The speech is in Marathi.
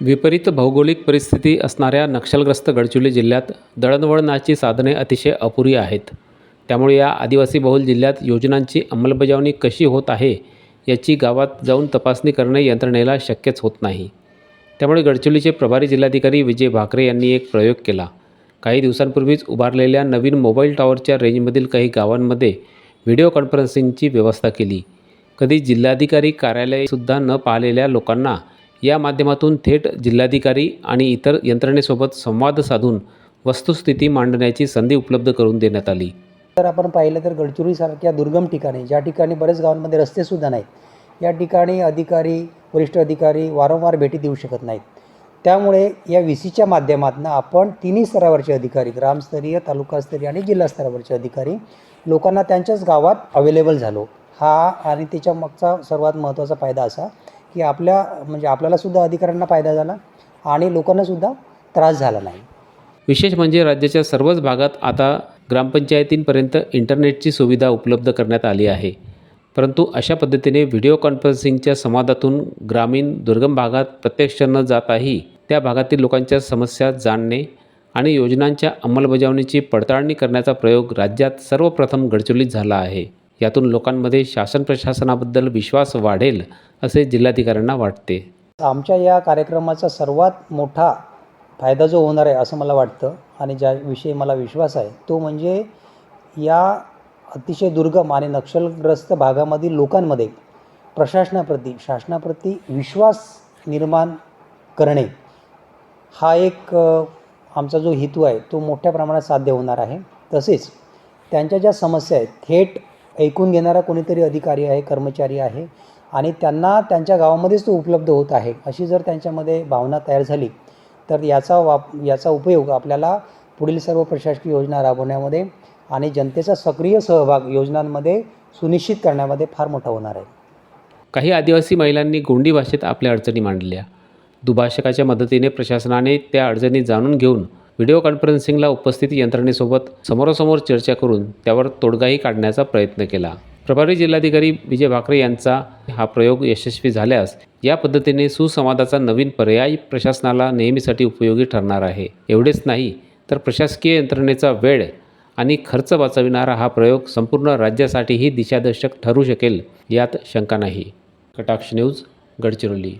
विपरीत भौगोलिक परिस्थिती असणाऱ्या नक्षलग्रस्त गडचिरोली जिल्ह्यात दळणवळणाची साधने अतिशय अपुरी आहेत. त्यामुळे या आदिवासी बहुल जिल्ह्यात योजनांची अंमलबजावणी कशी होत आहे याची गावात जाऊन तपासणी करणे यंत्रणेला शक्यच होत नाही. त्यामुळे गडचिरोलीचे प्रभारी जिल्हाधिकारी विजय भाकरे यांनी एक प्रयोग केला. काही दिवसांपूर्वीच उभारलेल्या नवीन मोबाईल टॉवरच्या रेंजमधील काही गावांमध्ये व्हिडिओ कॉन्फरन्सिंगची व्यवस्था केली. कधी जिल्हाधिकारी कार्यालयसुद्धा न पाहिलेल्या लोकांना या माध्यमातून थेट जिल्हाधिकारी आणि इतर यंत्रणेसोबत संवाद साधून वस्तुस्थिती मांडण्याची संधी उपलब्ध करून देण्यात आली. तर आपण पाहिलं तर गडचिरोलीसारख्या दुर्गम ठिकाणी ज्या ठिकाणी बरेच गावांमध्ये रस्तेसुद्धा नाहीत या ठिकाणी अधिकारी वरिष्ठ अधिकारी वारंवार भेटी देऊ शकत नाहीत. त्यामुळे या व्ही सीच्या माध्यमातून आपण तिन्ही स्तरावरचे अधिकारी ग्रामस्तरीय तालुकास्तरीय आणि जिल्हास्तरावरचे अधिकारी लोकांना त्यांच्याच गावात अवेलेबल झालो. हा आणि त्याच्या मागचा सर्वात महत्त्वाचा फायदा असा की आपल्या म्हणजे आपल्यालासुद्धा अधिकाऱ्यांना फायदा झाला आणि लोकांनासुद्धा त्रास झाला नाही. विशेष म्हणजे राज्याच्या सर्वच भागात आता ग्रामपंचायतींपर्यंत इंटरनेटची सुविधा उपलब्ध करण्यात आली आहे. परंतु अशा पद्धतीने व्हिडिओ कॉन्फरन्सिंगच्या संवादातून ग्रामीण दुर्गम भागात प्रत्यक्ष न जाताही त्या भागातील लोकांच्या समस्या जाणणे आणि योजनांच्या अंमलबजावणीची पडताळणी करण्याचा प्रयोग राज्यात सर्वप्रथम गडचिरोलीत झाला आहे. यातून लोकांमध्ये शासन प्रशासनाबद्दल विश्वास वाढेल असे जिल्हाधिकाऱ्यांना वाटते. आमच्या या कार्यक्रमाचा सर्वात मोठा फायदा जो होणार आहे असं मला वाटतं आणि ज्याविषयी मला विश्वास आहे तो म्हणजे या अतिशय दुर्गम आणि नक्षलग्रस्त भागामधील लोकांमध्ये प्रशासनाप्रती शासनाप्रती विश्वास निर्माण करणे हा एक आमचा जो हेतू आहे तो मोठ्या प्रमाणात साध्य होणार आहे. तसेच त्यांच्या ज्या समस्या आहेत थेट ऐकून घेणारा कोणीतरी अधिकारी आहे कर्मचारी आहे आणि त्यांना त्यांच्या गावामध्येच तो उपलब्ध होत आहे अशी जर त्यांच्यामध्ये भावना तयार झाली तर याचा वाप याचा उपयोग आपल्याला पुढील सर्व प्रशासकीय योजना राबवण्यामध्ये आणि जनतेचा सक्रिय सहभाग योजनांमध्ये सुनिश्चित करण्यामध्ये फार मोठा होणार आहे. काही आदिवासी महिलांनी गोंडी भाषेत आपल्या अडचणी मांडल्या. दुभाषकाच्या मदतीने प्रशासनाने त्या अडचणी जाणून घेऊन व्हिडिओ कॉन्फरन्सिंगला उपस्थित यंत्रणेसोबत समोरासमोर चर्चा करून त्यावर तोडगाही काढण्याचा प्रयत्न केला. प्रभारी जिल्हाधिकारी विजय भाकरे यांचा हा प्रयोग यशस्वी झाल्यास या पद्धतीने सुसंवादाचा नवीन पर्याय प्रशासनाला नेहमीसाठी उपयोगी ठरणार आहे. एवढेच नाही तर प्रशासकीय यंत्रणेचा वेळ आणि खर्च वाचविणारा हा प्रयोग संपूर्ण राज्यासाठीही दिशादर्शक ठरू शकेल यात शंका नाही. कटाक्ष न्यूज गडचिरोली.